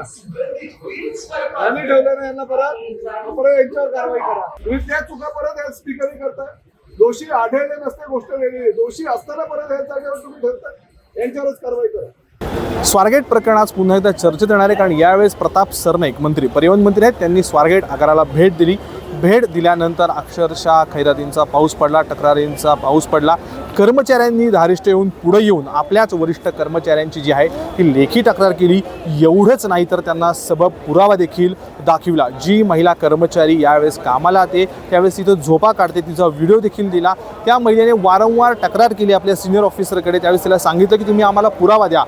आम्ही ठेवलं ना यांना परत परत यांच्यावर कारवाई करा. तुम्ही त्या चुका परत स्पीकरही करताय दोषी आढळले नसते गोष्ट वेगळी आहे. दोषी असताना परत या जागेवर तुम्ही ठेवताय यांच्यावरच कारवाई करा. स्वारगेट प्रकरण आज पुन्हा एकदा चर्चेत येणार आहे कारण यावेळेस प्रताप सरनाईक मंत्री परिवहन मंत्री आहेत. त्यांनी स्वारगेट आगाराला भेट दिली. भेट दिल्यानंतर अक्षरशः खैरातींचा पाऊस पडला तक्रारींचा पाऊस पडला. कर्मचाऱ्यांनी धारिष्ट येऊन पुढे येऊन आपल्याच वरिष्ठ कर्मचाऱ्यांची जी आहे ती लेखी तक्रार केली. एवढंच नाही तर त्यांना सबब पुरावा देखील दाखविला. जी महिला कर्मचारी यावेळेस कामाला येते त्यावेळेस तिथं झोपा काढते तिचा व्हिडिओ देखील दिला. त्या महिलेने वारंवार तक्रार केली आपल्या सिनियर ऑफिसरकडे त्यावेळेस तिला सांगितलं की तुम्ही आम्हाला पुरावा द्या.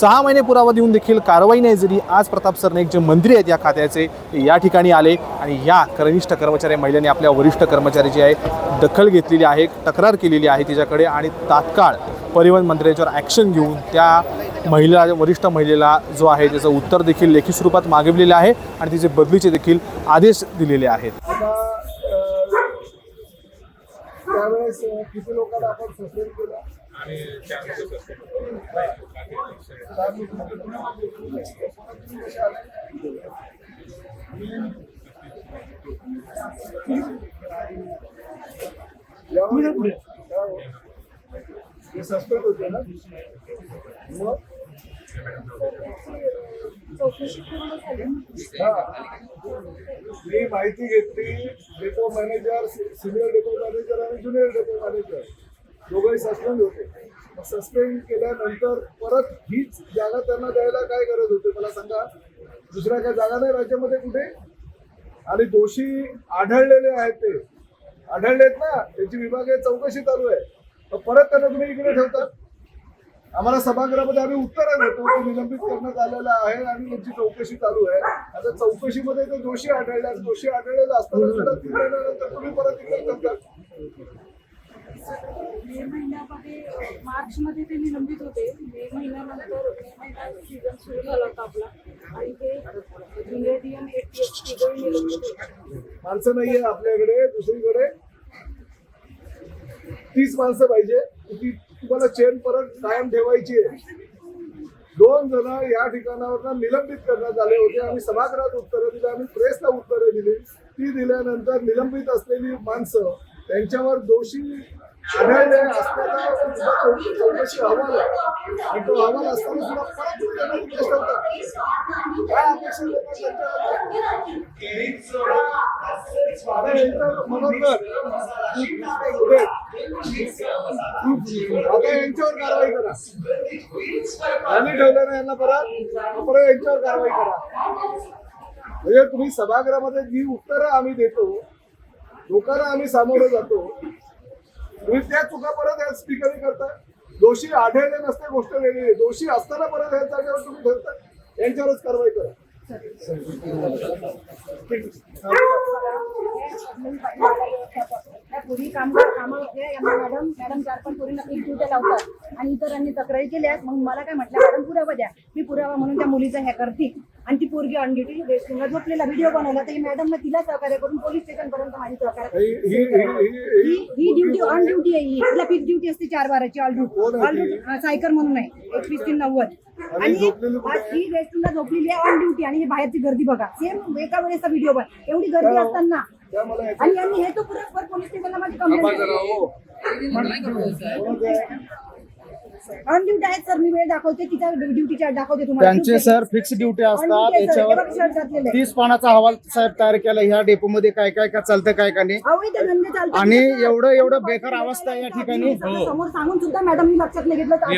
सहा महिने पुरावा देऊन देखील कारवाई नाही जरी आज प्रताप सरनाईक जे मंत्री आहेत या खात्याचे ते या ठिकाणी आले आणि या कनिष्ठ कर्मचारी महिलेने आपल्या वरिष्ठ कर्मचाऱ्याची आहे दखल घेतलेली आहे तक्रार केलेली आहे तिच्याकडे आणि तात्काळ परिवहन मंत्र्याच्यावर ॲक्शन घेऊन त्या महिला वरिष्ठ महिलेला जो आहे त्याचं उत्तर देखील लेखी स्वरूपात मागवलेलं आहे आणि तिचे बदलीचे देखील आदेश दिलेले आहेत. त्यावेळेस किती लोकांना आपण सस्पेंड केलं? सस्पेंड होते ना मग मी माहिती घेतली depot manager senior depot manager आणि ज्युनियर डेपो मॅनेजर दोघंही सस्पेंड होते. सस्पेंड केल्यानंतर परत हीच जागा त्यांना द्यायला काय गरज होते? मला सांगा. दुसऱ्या काय जागा नाही? राज्यामध्ये कुठे? आणि दोषी आढळलेले आहेत ते. आढळलेत ना? त्याची विभागीय चौकशी चालू आहे. परत त्यांना तुम्ही इकडे ठेवता आम्हाला सभागृहामध्ये आम्ही उत्तर देतो तो निलंबित करण्यात आलेला आहे आणि त्यांची चौकशी चालू आहे. आता चौकशीमध्ये ते दोषी आढळले आहेत. दोषी आढळलेले असताना महिन्यानंतर तुम्ही परत इकडे करता मे महिन्यामध्ये मार्च मध्ये ते निलंबित होते मे महिन्यानंतर मे महिन्यात सीझन सुरू झाला होता आपला आणि ते ज्युनियर डीएम तिघही निलंबित होते माणसं नाहीये आपल्याकडे दुसरीकडे. तीस माणसं पाहिजे. ती तुम्हाला चेन परत कायम ठेवायची आहे. दोन जण या ठिकाणावर निलंबित करण्यात आले होते. आम्ही सभागृहात उत्तरं दिली आम्ही प्रेसला उत्तरं दिली. ती दिल्यानंतर निलंबित असलेली माणसं त्यांच्यावर दोषी सुद्धा चौकशी अहवाल आणि तो अहवाल असताना सुद्धा परत तुम्ही त्यांना काय अपेक्षा आता यांच्यावर कारवाई करा. आम्ही ठेवलं यांना परत. परत यांच्यावर कारवाई करा. म्हणजे तुम्ही सभागृहामध्ये जी उत्तरं आम्ही देतो लोकांना आम्ही सामोरं जातो तुम्ही त्या चुका परत या स्पीकरने करताय. दोषी आढळले नसते गोष्ट वेगळी आहे. दोषी असताना परत या जागेवर तुम्ही ठेवता यांच्यावरच कारवाई करा. पूर्वी कामगार मॅडम मॅडम चार पण पूर्वी नक्की ड्युट्या लावतात. आणि इतरांनी तक्रारी केल्या मग मला काय म्हटलं मॅडम पुरावा द्या. मी पुरावा म्हणून त्या मुलीचा ह्या करते. आणि ती पोरगी ऑन ड्युटी रेस्टरूमला झोपलेला व्हिडिओ बनवला तर मॅडमने तिला सहकार्य करून पोलीस स्टेशन पर्यंत माझी सहकार्य ही ही ही- ही ही ही ड्युटी ऑन ड्युटी आहे ही तिला फिक्स ड्युटी असते चार बाराची ऑल ड्युटी ऑल? ड्युटी सायकर म्हणून आहे एकवीस तीन नव्वद आणि ही रेस्टरूमला झोपलेली आहे ऑन ड्युटी आणि ही बाहेरची गर्दी बघा सेम एका वेळेचा व्हिडिओ बघ एवढी गर्दी असताना आणि यांनी हे तो पुरस्कार पोलीस स्टेशनला माझी कंप्लेंट हो. ऑन ड्युटी आहेत सर मी वेळ दाखवते. तिच्या ड्युटीच्या दाखवते तुम्हाला. त्यांचे सर फिक्स ड्युटी असतात duty आहे, sir. हे बघा, shirt याच्यावर घातलेलं आहे. तीस पानाचा अहवाल साहेब तयार केला. ह्या डेपो मध्ये काय काय काय चालतं काय काय नाही. आणि एवढं- एवढं बेकार अवस्था आहे या ठिकाणी. आहे. समोर सांगून सुद्धा मॅडम मी लक्षात नाही घेतलं आहे.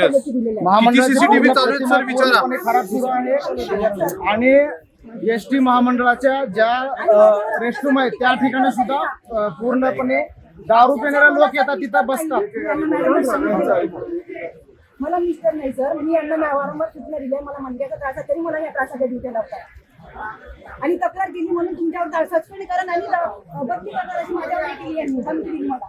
आणि एस टी महामंडळाच्या ज्या रेस्टरूम आहेत त्या ठिकाणी सुद्धा पूर्णपणे दारू पिणारे लोक येतात तिथं बसतात. मला मिस्टर नाही सर मी यांना मा- वारंवार सूचना दिल्या मला मनक्याचा त्रास आहे तरी मला या त्रासाच्या ड्युट्या लावतात आणि तक्रार केली म्हणून तुमच्यावर सस्पेंड करा आणि बदली करणार अशी माझ्यावर केली यांनी धमकी दिली मला.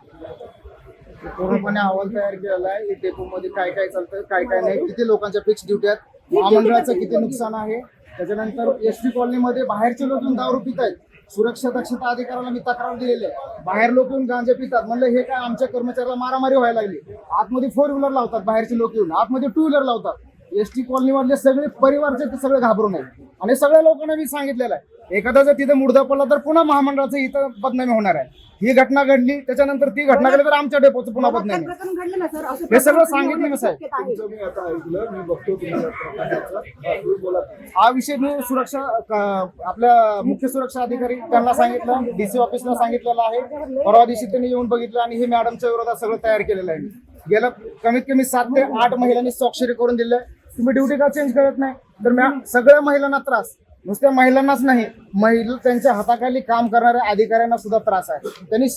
पूर्णपणे अहवाल तयार केलेला आहे. डेपो मध्ये काय काय चालतं काय काय नाही किती लोकांच्या फिक्स ड्युटी आहेत महामंडळाचं किती नुकसान आहे? त्याच्यानंतर एस टी कॉलनीमध्ये बाहेरचे लोक दारू पित आहेत. सुरक्षा दक्षता अधिकाऱ्याला मी तक्रार दिलेली आहे. बाहेर लोक येऊन गांजे पितात. म्हणलं हे काय आमच्या कर्मचाऱ्याला मारामारी व्हायला लागली? आतमध्ये फोर व्हीलर लावतात बाहेरचे लोक येऊन. आतमध्ये टू व्हीलर लावतात. एस टी कॉलनीमधले सगळे परिवारचे ते सगळे घाबरून आहेत. आणि सगळ्या लोकांना मी सांगितलेलं आहे. एखादा जर तिथे मुर्दा पडला तर पुन्हा महामंडळाचं इथं बदनामी होणार आहे ही घटना घडली त्याच्यानंतर ती घटना घडली तर आमच्या डेपोचं पुन्हा बदनामी प्रकरण घडलं ना सर असं हे सगळं सांगितलं ना साहेब. शक्यता आहे. तुमचं मी आता ऐकलं मी बघतो तुम्हाला प्रकरणाचं. हा, तुम्ही बोला हा विषय मी सुरक्षा क- आपल्या मुख्य सुरक्षा अधिकारी त्यांना सांगितलं डीसी ऑफिसला सांगितलेलं आहे परवा दिवशी त्यांनी येऊन बघितलं आणि हे मॅडमच्या विरोधात सगळं तयार केलेलं आहे मी. गेलं कमीत कमी सात ते आठ महिलांनी स्वाक्षरी करून दिलं तुम्ही ड्युटी का चेंज करत नाही तर मॅ सगळ्या महिलांना त्रास नुसत्या महिलांनाच नाही महिला त्यांच्या हाताखाली काम करणाऱ्या अधिकाऱ्यांना सुद्धा त्रास आहे. त्यांनी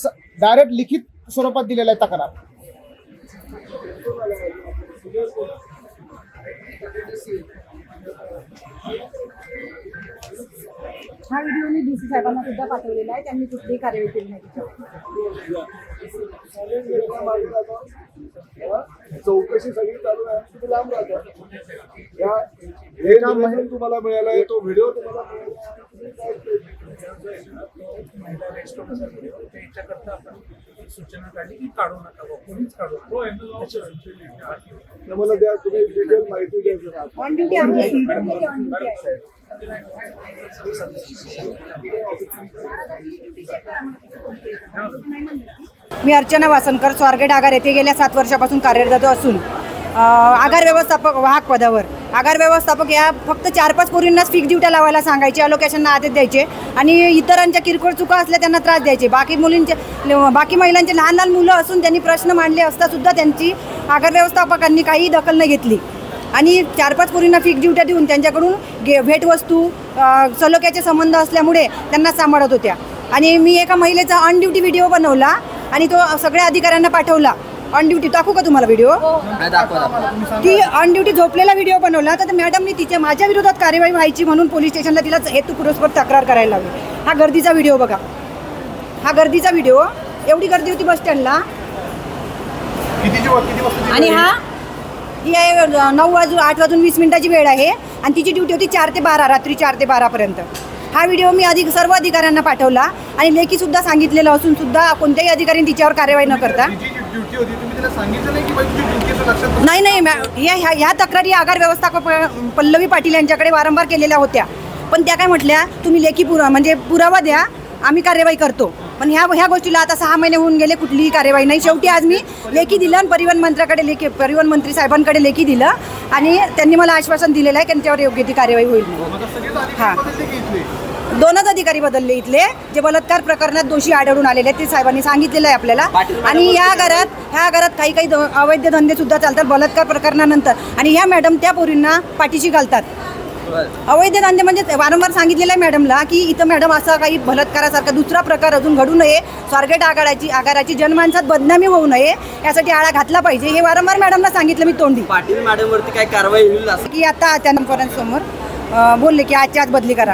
डायरेक्ट लिखित स्वरूपात दिलेला आहे तक्रार. हा व्हिडिओ मी डीसी साहेबांना सुद्धा पाठवलेला आहे त्यांनी कुठलीही कार्यवाही केली नाही. चौकशी सगळी चालू आहे. तुम्ही लांब राहता. या हे काम माहिती तुम्हाला मिळालं तो व्हिडिओ तुम्हाला सूचना काढली की काढू नका कोणीच काढू मला द्या तुम्ही डिटेल माहिती द्या. जरा ऑन ड्युटी आम्ही ऑन ड्युटी आहे मी अर्चना वासनकर स्वारगेट आगार येथे गेल्या सात वर्षापासून कार्यरत असून आगार व्यवस्थापक वाहक पदावर. आगार व्यवस्थापक या फक्त चार पाच पोरींनाच फिक्स ड्युट्या लावायला सांगायचे अलोकेशनना आदेश द्यायचे आणि इतरांच्या किरकोळ चुका असल्या त्यांना त्रास द्यायचे. बाकी मुलींचे बाकी महिलांचे लहान लहान मुलं असून त्यांनी प्रश्न मांडले असतासुद्धा त्यांची आगार व्यवस्थापकांनी काही दखल नाही घेतली. आणि चार पाच पोरींना फिक्स ड्युट्या देऊन त्यांच्याकडून गे भेटवस्तू सलोक्याचे सलोख्याचे संबंध असल्यामुळे त्यांना सांभाळत होत्या. आणि मी एका महिलेचा अनड्युटी व्हिडिओ बनवला. आणि तो सगळ्या अधिकाऱ्यांना पाठवला. ऑन ड्युटी टाकू का तुम्हाला व्हिडिओ ती ऑन ड्युटी झोपलेला व्हिडिओ बनवला तर मॅडमनी तिच्या माझ्या विरोधात कार्यवाही व्हायची म्हणून पोलीस स्टेशनला तिला हेतू पुरस्पर तक्रार करायला लावली. हा गर्दीचा व्हिडिओ बघा. हा गर्दीचा व्हिडिओ एवढी गर्दी होती बस स्टँडला आणि हा ही आहे नऊ वाजून आठ वाजून वीस मिनिटाची वेळ आहे. आणि तिची ड्युटी होती चार ते बारा रात्री चार ते बारापर्यंत हा व्हिडिओ मी अधिक सर्व अधिकाऱ्यांना पाठवला आणि लेखी सुद्धा सांगितलेलं असून सुद्धा कोणत्याही अधिकाऱ्यांनी तिच्यावर कार्यवाही न करता नाही नाही ह्या ह्या ह्या तक्रारी आगार व्यवस्थापक पल्लवी पाटील यांच्याकडे वारंवार केलेल्या होत्या. पण त्या काय म्हटल्या तुम्ही लेखी पुरा म्हणजे पुरावा द्या आम्ही कार्यवाही करतो. पण ह्या ह्या गोष्टीला आता सहा महिने होऊन गेले कुठलीही कार्यवाही नाही. शेवटी आज मी लेखी दिलं आणि परिवहन मंत्र्याकडे लेखी परिवहन मंत्री साहेबांकडे लेखी दिलं आणि त्यांनी मला आश्वासन दिलेलं आहे की त्यांच्यावर योग्य ती कार्यवाही होईल. हां. दोनच अधिकारी बदलले इथले. जे बलात्कार प्रकरणात दोषी आढळून आलेले आहेत ते साहेबांनी सांगितलेलं आहे आपल्याला. आणि या घरात ह्या घरात काही काही द- अवैध धंदे सुद्धा चालतात बलात्कार प्रकरणानंतर. आणि ह्या मॅडम त्या पोरींना पाठीशी घालतात. अवैध धंदे म्हणजे वारंवार सांगितलेलं आहे मॅडमला की इथं मॅडम असा काही बलात्कारासारखा दुसरा प्रकार अजून घडू नये स्वारगेट आघाडाची आगाराची जनमानसात बदनामी होऊ नये यासाठी आळा घातला पाहिजे हे वारंवार मॅडमला सांगितलं मी तोंडी. पाटील मॅडमवरती काय कारवाई होईल की आता त्या समोर बोलले की आजच्या आज बदली करा.